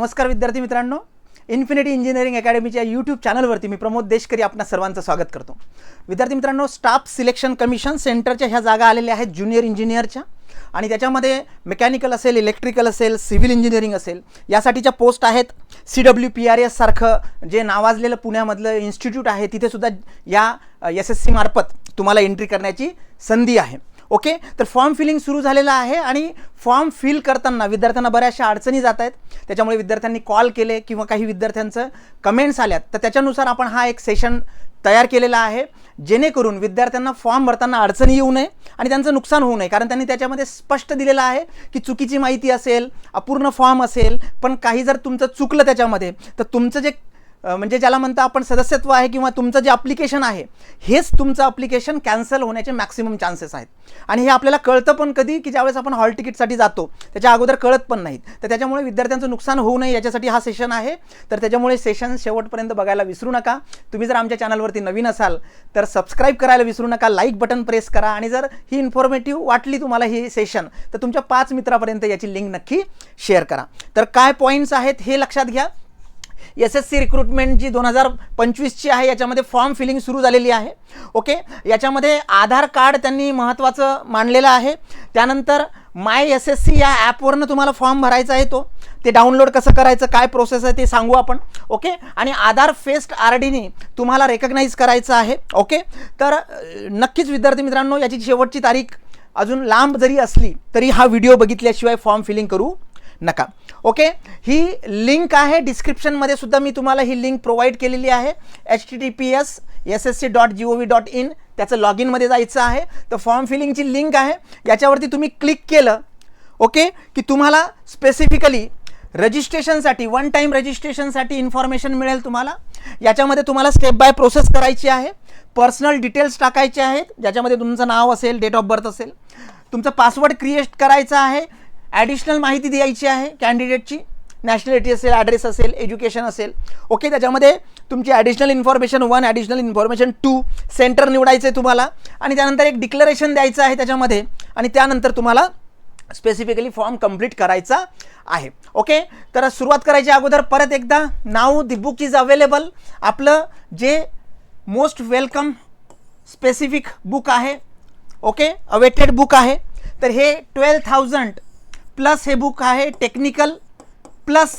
नमस्कार विद्यार्थी मित्रांनो. इन्फिनिटी इंजिनिअरिंग अकॅडमीच्या यूट्यूब चॅनलवरती मी प्रमोद देशकरी आपणा सर्वांचं स्वागत करतो. विद्यार्थी मित्रांनो स्टाफ सिलेक्शन कमिशन सेंटरच्या ह्या जागा आलेल्या आहेत ज्युनियर इंजिनियरच्या आणि त्याच्यामध्ये मेकॅनिकल असेल इलेक्ट्रिकल असेल सिव्हिल इंजिनिअरिंग असेल यासाठीच्या पोस्ट आहेत. C W P R S सारखं जे नावाजलेलं पुण्यामधलं इन्स्टिट्यूट आहे तिथेसुद्धा या एस एस सीमार्फत तुम्हाला एंट्री करण्याची संधी आहे. ओके? तर फॉर्म फिलिंग सुरू झालेलं आहे आणि फॉर्म फिल करताना विद्यार्थ्यांना बऱ्याचशा अडचणी जात आहेत. त्याच्यामुळे विद्यार्थ्यांनी कॉल केले किंवा काही विद्यार्थ्यांचं कमेंट्स आल्यात. तर त्याच्यानुसार आपण हा एक सेशन तयार केलेला आहे. जेणेकरून विद्यार्थ्यांना फॉर्म भरताना अडचणी येऊ नये आणि त्यांचं नुकसान होऊ नये. कारण त्यांनी त्याच्यामध्ये स्पष्ट दिलेलं आहे की चुकीची माहिती असेल अपूर्ण फॉर्म असेल पण काही जर तुमचं चुकलं त्याच्यामध्ये तर तुमचं जे म्हणजे ज्याला म्हणतं आपण सदस्यत्व आहे किंवा तुमचं जे अप्लिकेशन आहे हेच तुमचं अप्लिकेशन कॅन्सल होण्याचे मॅक्सिमम चान्सेस आहेत. आणि हे आपल्याला कळतं पण कधी की ज्यावेळेस आपण हॉल तिकीटसाठी जातो त्याच्या अगोदर कळत पण नाहीत. तर त्याच्यामुळे विद्यार्थ्यांचं नुकसान होऊ नये याच्यासाठी हा सेशन आहे. तर त्याच्यामुळे सेशन शेवटपर्यंत बघायला विसरू नका. तुम्ही जर आमच्या चॅनलवरती नवीन असाल तर सबस्क्राईब करायला विसरू नका. लाईक बटन प्रेस करा. आणि जर ही इन्फॉर्मेटिव्ह वाटली तुम्हाला ही सेशन तर तुमच्या पाच मित्रापर्यंत याची लिंक नक्की शेअर करा. तर काय पॉईंट्स आहेत हे लक्षात घ्या. एस एस सी रिक्रुटमेंट जी दोन हजार पंचवीसची आहे याच्यामध्ये फॉर्म फिलिंग सुरू झालेली आहे. ओके याच्यामध्ये आधार कार्ड त्यांनी महत्त्वाचं मानलेलं आहे. त्यानंतर माय एस एस सी या ॲपवरनं तुम्हाला फॉर्म भरायचा आहे तो. ते डाउनलोड कसं करायचं काय प्रोसेस आहे ते सांगू आपण. ओके आणि आधार फेस्ट आर डीने तुम्हाला रेकग्नाईज करायचं आहे. ओके तर नक्कीच विद्यार्थी मित्रांनो याची शेवटची तारीख अजून लांब जरी असली तरी हा व्हिडिओ बघितल्याशिवाय फॉर्म फिलिंग करू नका. ओके ही लिंक आहे. डिस्क्रिप्शनमध्ये सुद्धा मी तुम्हाला ही लिंक प्रोव्हाइड केलेली आहे. H T T P S S S C dot G O V dot in त्याचं लॉग इनमध्ये जायचं आहे. तर फॉर्म फिलिंगची लिंक आहे. याच्यावरती तुम्ही क्लिक केलं ओके की तुम्हाला स्पेसिफिकली रजिस्ट्रेशनसाठी वन टाईम रजिस्ट्रेशनसाठी इन्फॉर्मेशन मिळेल तुम्हाला. याच्यामध्ये तुम्हाला स्टेप बाय प्रोसेस करायची आहे. पर्सनल डिटेल्स टाकायचे आहेत. ज्याच्यामध्ये तुमचं नाव असेल डेट ऑफ बर्थ असेल. तुमचा पासवर्ड क्रिएट करायचं आहे. ॲडिशनल माहिती द्यायची आहे कॅन्डिडेटची नॅशनॅलिटी असेल ॲड्रेस असेल एज्युकेशन असेल. ओके त्याच्यामध्ये तुमची additional information one additional information two centre निवडायचं आहे तुम्हाला. आणि त्यानंतर एक डिक्लरेशन द्यायचं आहे त्याच्यामध्ये. आणि त्यानंतर तुम्हाला स्पेसिफिकली फॉर्म कंप्लीट करायचा आहे. ओके तर सुरुवात करायच्या अगोदर परत एकदा नाव दी बुक इज अवेलेबल आपलं जे मोस्ट वेलकम स्पेसिफिक बुक आहे ओके अवेटेड बुक आहे. तर हे ट्वेल्व थाउजंड प्लस हे बुक आहे टेक्निकल प्लस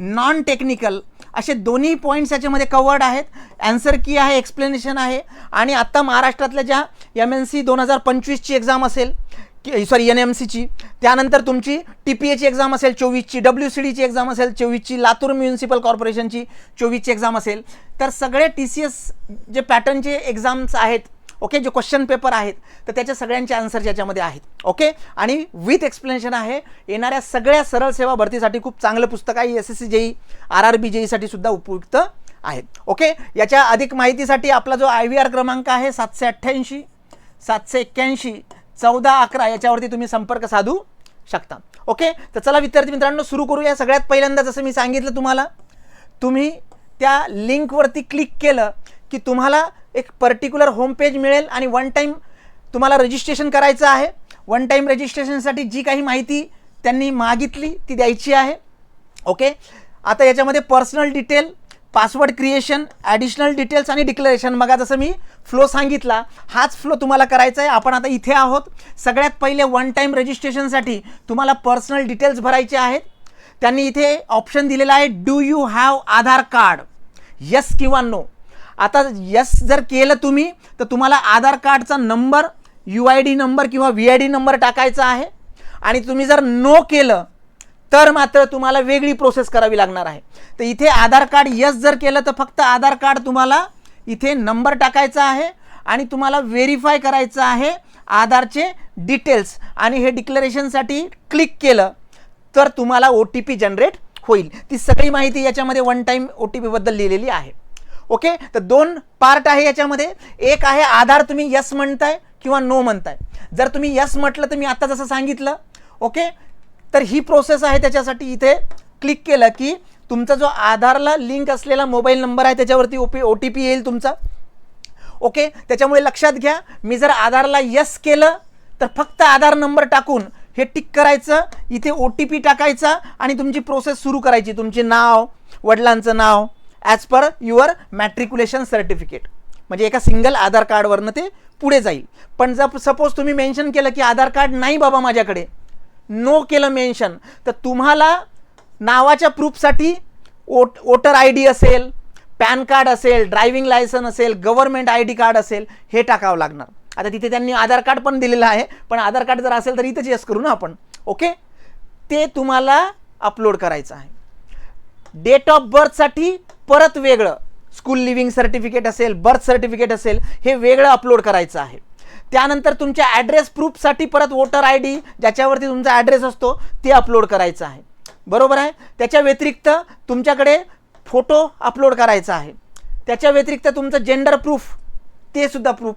नॉन टेक्निकल असे दोन्ही पॉईंट्स याच्यामध्ये कवर्ड आहेत. ॲन्सर की आहे एक्सप्लेनेशन आहे. आणि आत्ता महाराष्ट्रातल्या ज्या एम एन सी दोन हजार पंचवीसची एक्झाम असेल की सॉरी एन एम सीची त्यानंतर तुमची टी पी एची एक्झाम असेल चोवीसची डब्ल्यू सी डीची एक्झाम असेल चोवीसची लातूर म्युन्सिपल कॉर्पोरेशनची चोवीसची एक्झाम असेल. तर सगळे टी सी एस जे पॅटर्नचे एक्झाम्स आहेत ओके जे क्वेश्चन पेपर आहेत तर त्याच्या सगळ्यांचे आन्सर याच्यामध्ये आहेत. ओके? आणि विथ एक्सप्लेनेशन आहे येणाऱ्या सगळ्या सरळ सेवा भरतीसाठी खूप चांगलं पुस्तक आहे S S C JE R R B जेईसाठी सुद्धा उपयुक्त आहे ओके? याच्या अधिक माहितीसाठी आपला जो आय व्ही आर क्रमांक आहे सातशे अठ्ठ्याऐंशी सातशे एक्क्याऐंशी चौदा अकरा याच्यावरती तुम्ही संपर्क साधू शकता. ओके? तर चला विद्यार्थी मित्रांनो सुरू करूया. सगळ्यात पहिल्यांदा जसं मी सांगितलं तुम्हाला तुम्ही त्या लिंकवरती क्लिक केलं की तुम्हाला एक पर्टिक्युलर होम पेज मिळेल आणि वन टाईम तुम्हाला रजिस्ट्रेशन करायचं आहे. वन टाईम रजिस्ट्रेशनसाठी जी काही माहिती त्यांनी मागितली ती द्यायची आहे. ओके आता याच्यामध्ये personal detail password creation additional details आणि डिक्लरेशन मग जसं मी फ्लो सांगितला हाच फ्लो तुम्हाला करायचा आहे. आपण आता इथे आहोत. सगळ्यात पहिले वन टाईम रजिस्ट्रेशनसाठी तुम्हाला पर्सनल डिटेल्स भरायचे आहेत. त्यांनी इथे ऑप्शन दिलेला आहे do you have Aadhaar card yes किंवा नो आता यस जर केलं तुम्ही तर तुम्हाला आधार कार्डचा number U I D number किंवा व्ही आय डी नंबर टाकायचा आहे. आणि तुम्ही जर नो केलं तर मात्र तुम्हाला वेगळी प्रोसेस करावी लागणार आहे. तर इथे आधार कार्ड यस जर केलं तर फक्त आधार कार्ड तुम्हाला इथे नंबर टाकायचा आहे आणि तुम्हाला व्हेरीफाय करायचं आहे आधारचे डिटेल्स आणि हे डिक्लरेशनसाठी क्लिक केलं तर तुम्हाला ओ टी पी जनरेट होईल. ती सगळी माहिती याच्यामध्ये वन टाईम ओ टी पीबद्दल लिहिलेली आहे. ओके तर दोन पार्ट आहे याच्यामध्ये. एक आहे आधार तुम्ही यस म्हणताय किंवा नो म्हणताय. जर तुम्ही यस म्हटलं तर मी आता जसं सांगितलं. ओके तर ही प्रोसेस आहे त्याच्यासाठी इथे क्लिक केलं की तुमचा जो आधारला लिंक असलेला मोबाईल नंबर आहे त्याच्यावरती O P O T P येईल तुमचा. ओके त्याच्यामुळे लक्षात घ्या मी जर आधारला यस केलं तर फक्त आधार नंबर टाकून हे टिक करायचं इथे ओ टी पी टाकायचा आणि तुमची प्रोसेस सुरू करायची. तुमचे नाव वडिलांचं नाव as per your matriculation certificate म्हणजे एका सिंगल आधार कार्डवरनं ते पुढे जाईल. पण जर सपोज तुम्ही मेन्शन केलं की आधार कार्ड नाही बाबा माझ्याकडे. नो केलं मेन्शन तर तुम्हाला नावाच्या प्रूफसाठी ओट वोटर आय डी असेल पॅन कार्ड असेल ड्रायव्हिंग लायसन असेल गव्हर्नमेंट आय डी कार्ड असेल हे टाकावं लागणार. आता तिथे त्यांनी आधार कार्ड पण दिलेलं आहे. पण आधार कार्ड जर असेल तर इथंच येस करू ना आपण. ओके ते तुम्हाला अपलोड करायचं आहे. डेट ऑफ बर्थसाठी परत वेगळं. स्कूल लिव्हिंग सर्टिफिकेट असेल बर्थ सर्टिफिकेट असेल हे वेगळं अपलोड करायचं आहे. त्यानंतर तुमच्या ॲड्रेस प्रूफसाठी परत वोटर आय डी ज्याच्यावरती तुमचा ॲड्रेस असतो ते अपलोड करायचं आहे. बरोबर आहे? त्याच्या व्यतिरिक्त तुमच्याकडे फोटो अपलोड करायचा आहे. त्याच्या व्यतिरिक्त तुमचं जेंडर प्रूफ ते सुद्धा प्रूफ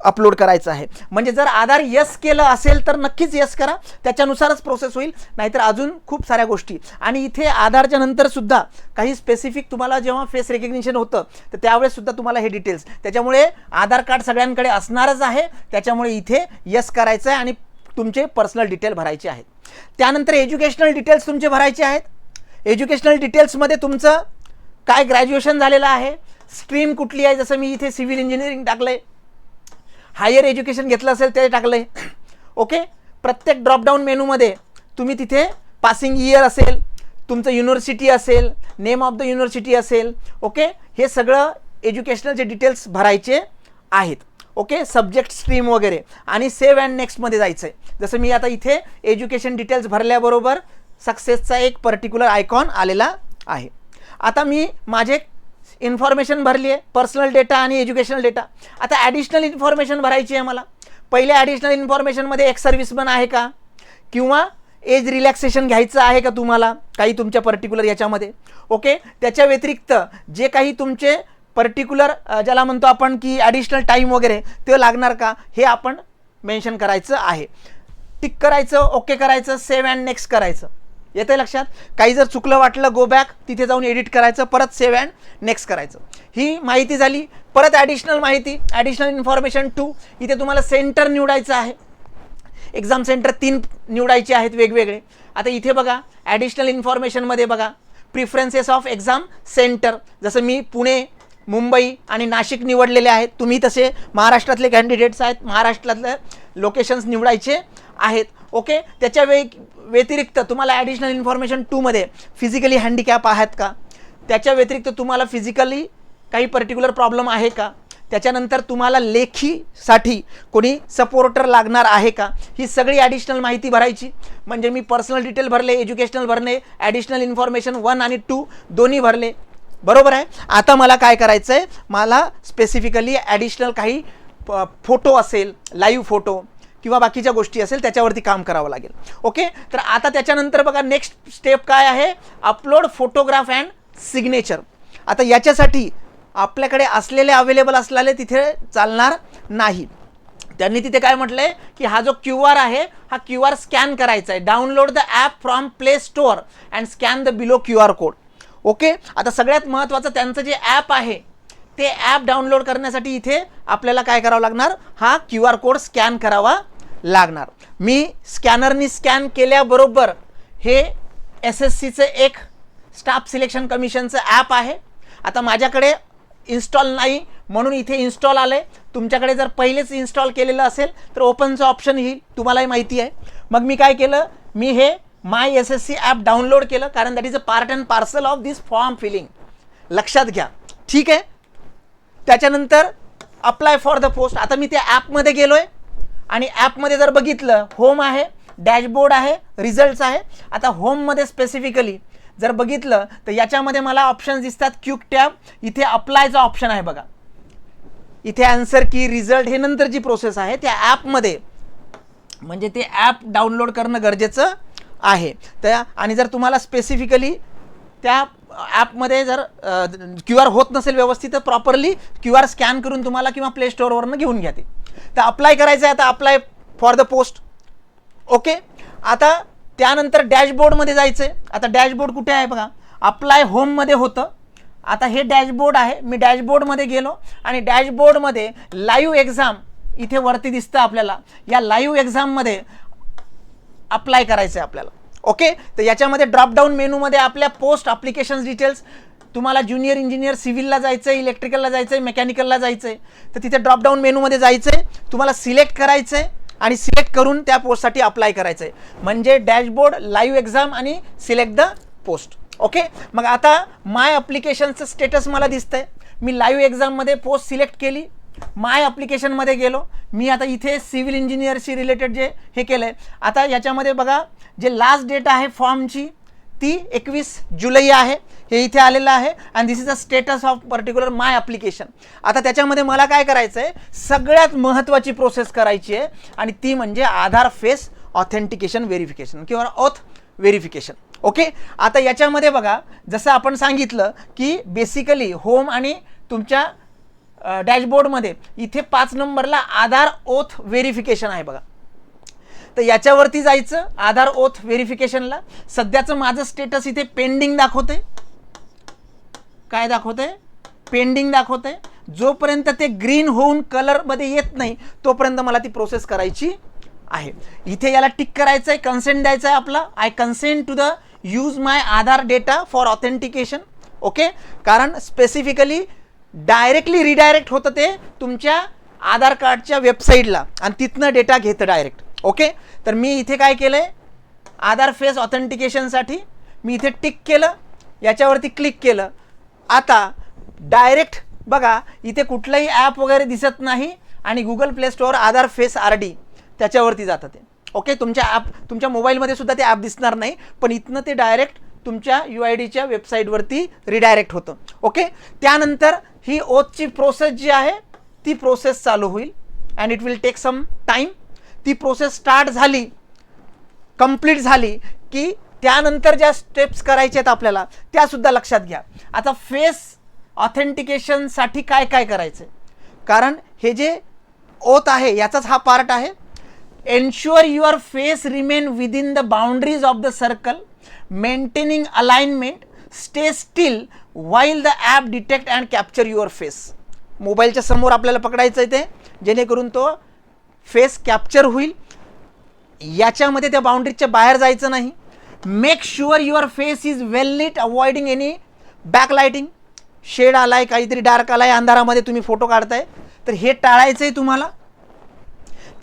अपलोड करायचं आहे. म्हणजे जर आधार यस केलं असेल तर नक्कीच यस करा. त्याच्यानुसारच प्रोसेस होईल. नाहीतर अजून खूप साऱ्या गोष्टी. आणि इथे आधारच्या नंतर सुद्धा काही स्पेसिफिक तुम्हाला जेव्हा फेस रेकग्निशन होतं तर त्यावेळेस सुद्धा तुम्हाला हे डिटेल्स त्याच्यामुळे आधार कार्ड सगळ्यांकडे असणारच आहे. त्याच्यामुळे इथे यस करायचं आहे आणि तुमचे पर्सनल डिटेल भरायचे आहेत. त्यानंतर एज्युकेशनल डिटेल्स तुमचे भरायचे आहेत. एज्युकेशनल डिटेल्समध्ये तुमचं काय ग्रॅज्युएशन झालेलं आहे. स्ट्रीम कुठली आहे? जसं मी इथे सिव्हिल इंजिनिअरिंग टाकलं आहे हायर एज्युकेशन घेतलं असेल ते टाकलं आहे ओके प्रत्येक ड्रॉपडाऊन मेनूमध्ये तुम्ही तिथे पासिंग इयर असेल तुमचं युनिव्हर्सिटी असेल नेम ऑफ द युनिव्हर्सिटी असेल ओके हे सगळं एज्युकेशनलचे डिटेल्स भरायचे आहेत. ओके सब्जेक्ट स्ट्रीम वगैरे. आणि सेव्ह अँड नेक्स्टमध्ये जायचं आहे जसं मी आता इथे एज्युकेशन डिटेल्स भरल्याबरोबर सक्सेसचा एक पर्टिक्युलर आयकॉन आलेला आहे. आता मी माझे इन्फॉर्मेशन भरली आहे पर्सनल डेटा आणि एज्युकेशनल डेटा. आता ॲडिशनल इन्फॉर्मेशन भरायची आहे मला. पहिले ॲडिशनल इन्फॉर्मेशनमध्ये एक सर्व्हिसमन आहे का? किंवा एज रिलॅक्सेशन घ्यायचं आहे का तुम्हाला? काही तुमच्या पर्टिक्युलर याच्यामध्ये. ओके त्याच्या व्यतिरिक्त जे काही तुमचे पर्टिक्युलर ज्याला म्हणतो आपण की ॲडिशनल टाईम वगैरे ते लागणार का? हे आपण मेन्शन करायचं आहे. टिक करायचं ओके करायचं सेव्ह अँड नेक्स्ट करायचं. येतं लक्षात? काही जर चुकलं वाटलं गो बॅक तिथे जाऊन एडिट करायचं परत सेव्ह अँड नेक्स्ट करायचं. ही माहिती झाली. परत ॲडिशनल माहिती ॲडिशनल इन्फॉर्मेशन टू इथे तुम्हाला सेंटर निवडायचं आहे. एक्झाम सेंटर तीन निवडायचे आहेत वेगवेगळे. आता इथे बघा ॲडिशनल इन्फॉर्मेशनमध्ये बघा. प्रिफरन्सेस ऑफ एक्झाम सेंटर जसं मी पुणे मुंबई आणि नाशिक निवडलेले आहेत. तुम्ही तसे महाराष्ट्रातले कॅन्डिडेट्स आहेत. महाराष्ट्रातले लोकेशन्स निवडायचे. आहेत. ओके त्याच्या वे व्यतिरिक्त तुम्हाला ॲडिशनल इन्फॉर्मेशन टूमध्ये फिजिकली हँडिकॅप आहेत का? त्याच्या व्यतिरिक्त तुम्हाला फिजिकली काही पर्टिक्युलर प्रॉब्लेम आहे का? त्याच्यानंतर तुम्हाला लेखीसाठी कोणी सपोर्टर लागणार आहे का? ही सगळी ॲडिशनल माहिती भरायची. म्हणजे मी पर्सनल डिटेल भरले एज्युकेशनल भरले ॲडिशनल इन्फॉर्मेशन वन आणि टू दोन्ही भरले. बरोबर आहे? आता मला काय करायचं आहे मला स्पेसिफिकली ॲडिशनल काही फोटो असेल लाईव्ह फोटो किंवा बाकीच्या गोष्टी असेल त्याच्यावरती काम करावं लागेल. ओके तर आता त्याच्यानंतर बघा नेक्स्ट स्टेप काय आहे? अपलोड फोटोग्राफ अँड सिग्नेचर आता याच्यासाठी आपल्याकडे असलेले अवेलेबल असलेले तिथे चालणार नाही. त्यांनी तिथे काय म्हटलं आहे की हा जो क्यू आर आहे हा क्यू आर स्कॅन करायचा आहे. Download the app from Play Store and scan the below Q R code okay आता सगळ्यात महत्त्वाचं त्यांचं जे ॲप आहे ते ॲप डाउनलोड करण्यासाठी इथे आपल्याला काय करावं लागणार? हा क्यू आर कोड स्कॅन करावा लागणार. मी स्कॅनरनी स्कॅन केल्याबरोबर हे एस एस सीचं एक स्टाफ सिलेक्शन कमिशनचं ॲप आहे. आता माझ्याकडे इन्स्टॉल नाही म्हणून इथे इन्स्टॉल आलं आहे तुमच्याकडे जर पहिलेच इन्स्टॉल केलेलं असेल तर ओपनचं ऑप्शन येईल. तुम्हालाही माहिती आहे. मग मी काय केलं? मी हे my S S C app download केलं. कारण that is a part and parcel of this form filling लक्षात घ्या. ठीक आहे? त्याच्यानंतर अप्लाय फॉर द पोस्ट आता मी त्या ॲपमध्ये गेलो आहे आणि ॲपमध्ये जर बघितलं होम आहे डॅशबोर्ड आहे रिझल्ट्स आहे. आता होममध्ये स्पेसिफिकली जर बघितलं तर याच्यामध्ये मला ऑप्शन दिसतात. क्यूक टॅब इथे अप्लायचा ऑप्शन आहे बघा. इथे आन्सर की रिझल्ट हे नंतर जी प्रोसेस आहे. त्या ॲपमध्ये म्हणजे ते ॲप डाउनलोड करणं गरजेचं आहे. त्या आणि जर तुम्हाला स्पेसिफिकली त्या ॲपमध्ये जर क्यू आर होत नसेल व्यवस्थित तर प्रॉपरली क्यू आर स्कॅन करून तुम्हाला किंवा प्ले स्टोअरवरनं घेऊन घ्या ते. तर अप्लाय करायचं आहे आता apply for the post. Okay? आता त्यानंतर डॅशबोर्डमध्ये जायचं आहे आता डॅशबोर्ड कुठे आहे बघा? अप्लाय होममध्ये होतं. आता हे डॅशबोर्ड आहे. मी डॅशबोर्डमध्ये गेलो आणि डॅशबोर्डमध्ये लाईव एक्झाम इथे वरती दिसतं आपल्याला. या लाइव एक्झाममध्ये अप्लाय करायचं आहे आपल्याला. ओके तर याच्यामध्ये ड्रॉपडाऊन मेनूमध्ये आपल्या पोस्ट ॲप्लिकेशन्स डिटेल्स तुम्हाला ज्युनियर इंजिनियर सिव्हिलला जायचं आहे इलेक्ट्रिकलला जायचं आहे मेकॅनिकलला जायचं आहे तर तिथे ड्रॉपडाऊन मेनूमध्ये जायचं आहे तुम्हाला सिलेक्ट करायचं आहे आणि सिलेक्ट करून त्या पोस्टसाठी अप्लाय करायचं आहे म्हणजे डॅशबोर्ड लाईव्ह एक्झाम आणि सिलेक्ट द पोस्ट ओके मग आता माय अप्लिकेशनचं स्टेटस मला दिसतंय. मी लाईव्ह एक्झाममध्ये पोस्ट सिलेक्ट केली. माय अप्लिकेशनमध्ये गेलो. मी आता इथे सिव्हिल इंजिनियरशी रिलेटेड जे हे केलं आहे आता याच्यामध्ये बघा जे लास्ट डेट आहे फॉर्मची ती एकवीस जुलै आहे. हे इथे आलेलं आहे and this is the status of particular my application आता त्याच्यामध्ये मला काय करायचं आहे सगळ्यात महत्त्वाची प्रोसेस करायची आहे आणि ती म्हणजे आधार फेस ऑथेंटिकेशन व्हेरिफिकेशन किंवा ऑथ व्हेरिफिकेशन ओके आता याच्यामध्ये बघा जसं आपण सांगितलं की बेसिकली होम आणि तुमच्या डॅशबोर्डमध्ये. इथे पाच नंबरला आधार ओथ व्हेरिफिकेशन आहे बघा. तर याच्यावरती जायचं आधार ओथ व्हेरिफिकेशनला. सध्याचं माझं स्टेटस इथे पेंडिंग दाखवते काय दाखवते पेंडिंग दाखवते जोपर्यंत ते ग्रीन होऊन कलरमध्ये येत नाही तोपर्यंत मला ती प्रोसेस करायची आहे. इथे याला टिक करायचं आहे कन्सेंट द्यायचं आहे आपला. I consent to the use my Aadhaar data for authentication okay कारण स्पेसिफिकली डायरेक्टली रिडायरेक्ट होतं ते तुमच्या आधार कार्डच्या वेबसाईटला. आणि तिथनं डेटा घेतं डायरेक्ट. ओके? तर मी इथे काय केलं आहे आधार फेस ऑथेंटिकेशनसाठी मी इथे टिक केलं. याच्यावरती क्लिक केलं. आता डायरेक्ट बघा इथे कुठलंही ॲप वगैरे दिसत नाही आणि Google Play Store Aadhaar face R D त्याच्यावरती जातं ते. ओके? तुमच्या ॲप तुमच्या मोबाईलमध्ये सुद्धा ते ॲप दिसणार नाही पण इथनं ते डायरेक्ट तुमच्या यू आय डीच्या वेबसाईटवरती रिडायरेक्ट होतं. ओके? त्यानंतर ही ओथची प्रोसेस जी आहे ती प्रोसेस चालू होईल. And it will take some time ती प्रोसेस स्टार्ट झाली कंप्लीट झाली की त्यानंतर ज्या स्टेप्स करायच्या आहेत आपल्याला त्यासुद्धा लक्षात घ्या. आता फेस ऑथेंटिकेशनसाठी काय काय करायचं? कारण हे जे ओत आहे याचाच हा पार्ट आहे. Ensure your face remain within the boundaries of the circle maintaining alignment stay still while the app detect and capture your face मोबाईलच्या समोर आपल्याला पकडायचं आहे ते. जेणेकरून तो फेस कॅप्चर होईल. याच्यामध्ये त्या बाउंड्रीच्या बाहेर जायचं नाही. Make sure your face is well lit avoiding any backlighting shade आला आहे काहीतरी डार्क आलाय अंधारामध्ये तुम्ही फोटो काढताय. तर हे टाळायचं आहे तुम्हाला.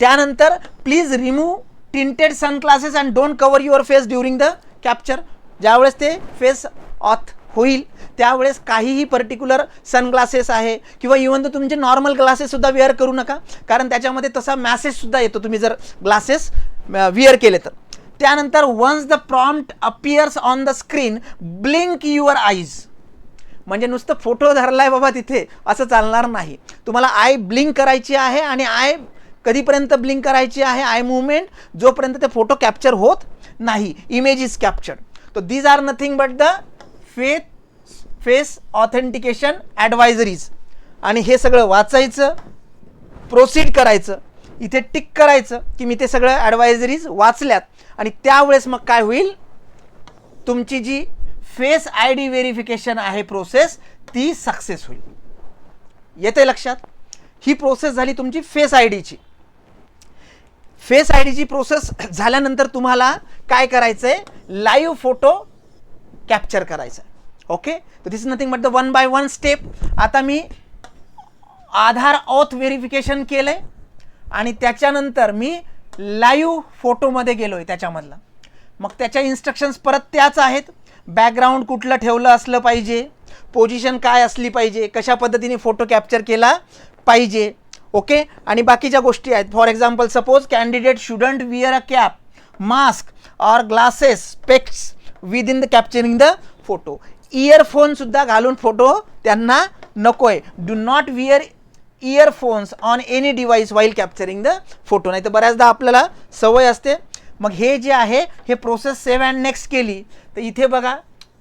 त्यानंतर please remove tinted sunglasses and don't cover your face during the capture ज्यावेळेस ते फेस ऑथ होईल. त्यावेळेस काहीही पर्टिक्युलर सनग्लासेस आहे किंवा इवन तर तुमचे नॉर्मल ग्लासेससुद्धा वेअर करू नका कारण त्याच्यामध्ये तसा मॅसेजसुद्धा येतो. तुम्ही जर ग्लासेस विअर केले तर. त्यानंतर once the prompt appears on the screen blink your eyes म्हणजे नुसतं फोटो धरलाय बाबा तिथे असं चालणार नाही. तुम्हाला आय ब्लिंक करायची आहे आणि आय कधीपर्यंत ब्लिंक करायची आहे आय मुवमेंट जोपर्यंत ते फोटो कॅप्चर होत नाही. इमेज इज कॅप्चर्ड तो these are nothing but the faith face authentication advisories आणि हे सगळं वाचायचं प्रोसीड करायचं इथे टिक करायचं की मी ते सगळं ॲडवायझरीज वाचल्यात. आणि त्यावेळेस मग काय होईल? तुमची जी फेस आय डी व्हेरिफिकेशन आहे प्रोसेस ती सक्सेस होईल. येते लक्षात? ही प्रोसेस झाली तुमची फेस आय डीची. फेस आय डीची प्रोसेस झाल्यानंतर तुम्हाला काय करायचं आहे लाईव्ह फोटो कॅप्चर करायचा आहे ओके तर this is nothing but the one by one step आता मी आधार ऑथ व्हेरिफिकेशन केलं आहे आणि त्याच्यानंतर मी लाईव्ह फोटोमध्ये गेलो आहे त्याच्यामधला. मग त्याच्या इन्स्ट्रक्शन्स परत त्याच आहेत. बॅकग्राऊंड कुठलं ठेवलं असलं पाहिजे. पोझिशन काय असली पाहिजे. कशा पद्धतीने फोटो कॅप्चर केला पाहिजे. ओके आणि बाकीच्या गोष्टी आहेत. For example suppose candidate shouldn't wear a cap mask or glasses specs within the capturing the photo इयरफोनसुद्धा घालून फोटो त्यांना नको आहे do not wear earphones on any device while capturing the photo नाही तर बऱ्याचदा आपल्याला सवय असते. मग हे जे आहे हे प्रोसेस सेव्ह अँड नेक्स्ट केली. तर इथे बघा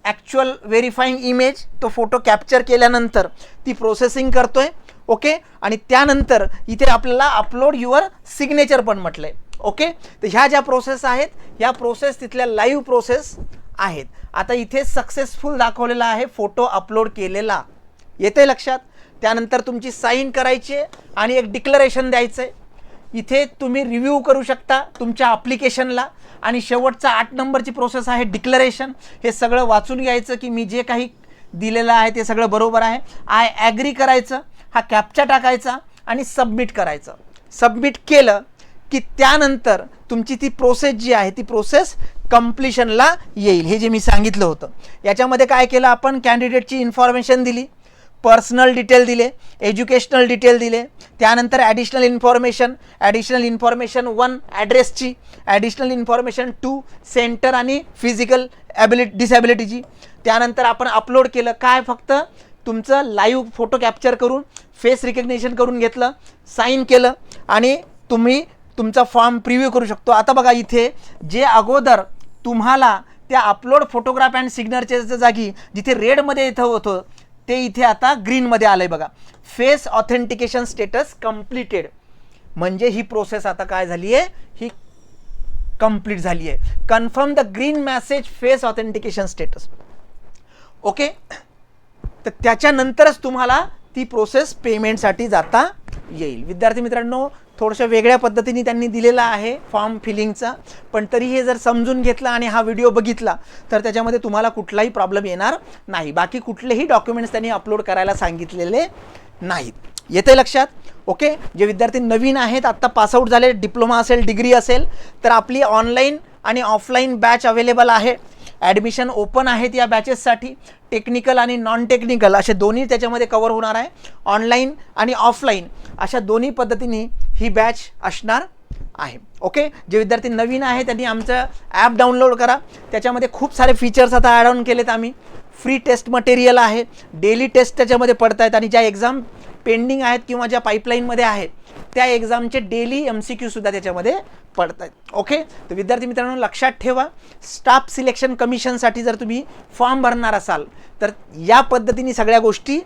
ॲक्च्युअल व्हेरीफाईंग इमेज तो फोटो कॅप्चर केल्यानंतर ती प्रोसेसिंग करतो आहे ओके आणि त्यानंतर इथे आपल्याला अपलोड युअर सिग्नेचर पण म्हटलं आहे ओके तर ह्या ज्या प्रोसेस आहेत ह्या प्रोसेस तिथल्या लाईव्ह प्रोसेस आहेत. आता इथे सक्सेसफुल दाखवलेला आहे फोटो अपलोड केलेला. येते लक्षात? त्यानंतर तुमची साईन करायची आहे आणि एक डिक्लरेशन द्यायचं आहे इथे तुम्ही रिव्ह्यू करू शकता तुमच्या ॲप्लिकेशनला आणि शेवटचा आठ नंबरची प्रोसेस आहे डिक्लरेशन हे सगळं वाचून घ्यायचं की मी जे काही दिलेलं आहे ते सगळं बरोबर आहे. आय ॲग्री करायचं हा कॅप्चा टाकायचा आणि सबमिट करायचं. सबमिट केलं की त्यानंतर तुमची ती प्रोसेस जी आहे ती प्रोसेस कम्प्लिशनला येईल. हे जे मी सांगितलं होतं. याच्यामध्ये काय केलं आपण? कॅन्डिडेटची इन्फॉर्मेशन दिली. पर्सनल डिटेल दिले. एज्युकेशनल डिटेल दिले. त्यानंतर additional information additional information one ॲड्रेसची additional information two centre आणि फिजिकल ॲबिलिटी डिसॅबिलिटीची त्यानंतर आपण अपलोड केलं. काय फक्त? तुमचं लाईव्ह फोटो कॅप्चर करून फेस रिकग्नेशन करून घेतलं. साईन केलं. आणि तुम्ही तुमचा फॉर्म प्रिव्ह्यू करू शकतो. आता बघा इथे जे अगोदर तुम्हाला त्या अपलोड फोटोग्राफ अँड सिग्नरच्या जागी जिथे रेडमध्ये इथं होतं ते इथे आता ग्रीनमध्ये आलं आहे बघा. फेस ऑथेंटिकेशन स्टेटस कम्प्लिटेड म्हणजे ही प्रोसेस आता काय झाली आहे ही कंप्लीट झाली आहे confirm the green message face authentication status okay तर त्याच्यानंतरच तुम्हाला ती प्रोसेस पेमेंटसाठी जाता येईल. विद्यार्थी मित्रांनो थोडशा वेगळ्या पद्धतीने त्यांनी दिलेला आहे फॉर्म फिलिंगचा. पण तरी हे जर समजून घेतलं आणि हा व्हिडिओ बघितला तर त्याच्यामध्ये तुम्हाला कुठलाही प्रॉब्लेम येणार नाही. बाकी कुठलेही डॉक्युमेंट्स त्यांनी अपलोड करायला सांगितलेले नाहीत. येते लक्षात? ओके? जे विद्यार्थी नवीन आहेत आत्ता पासआउट झाले डिप्लोमा असेल डिग्री असेल तर आपली ऑनलाईन आणि ऑफलाईन बॅच अवेलेबल आहे. ॲडमिशन ओपन आहेत या बॅचेससाठी. टेक्निकल आणि नॉन टेक्निकल असे दोन्ही त्याच्यामध्ये कवर होणार आहे. ऑनलाईन आणि ऑफलाईन अशा दोन्ही पद्धतीने ही बॅच असणार आहे. ओके जे विद्यार्थी नवीन आहे त्यांनी आमचं ॲप डाउनलोड करा. त्याच्यामध्ये खूप सारे फीचर्स आता ॲड ऑन केलेत आम्ही. फ्री टेस्ट मटेरियल आहे. डेली टेस्ट त्याच्यामध्ये पडत आहेत आणि ज्या एक्झाम पेंडिंग आहेत किंवा ज्या पाईपलाईनमध्ये आहेत त्या एक्झामचे डेली एम सी क्यूसुद्धा त्याच्यामध्ये पडत आहेत ओके तर विद्यार्थी मित्रांनो लक्षात ठेवा. स्टाफ सिलेक्शन कमिशनसाठी जर तुम्ही फॉर्म भरणार असाल तर या पद्धतीने सगळ्या गोष्टी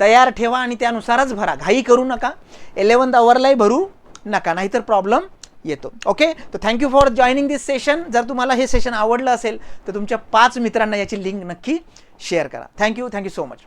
तयार ठेवा आणि त्यानुसारच भरा. घाई करू नका. इलेवन्थ आवरलाही भरू नका. नाहीतर प्रॉब्लेम येतो. ओके तर thank you for joining this session जर तुम्हाला हे सेशन आवडलं असेल तर तुमच्या पाच मित्रांना याची लिंक नक्की शेअर करा. Thank you thank you so much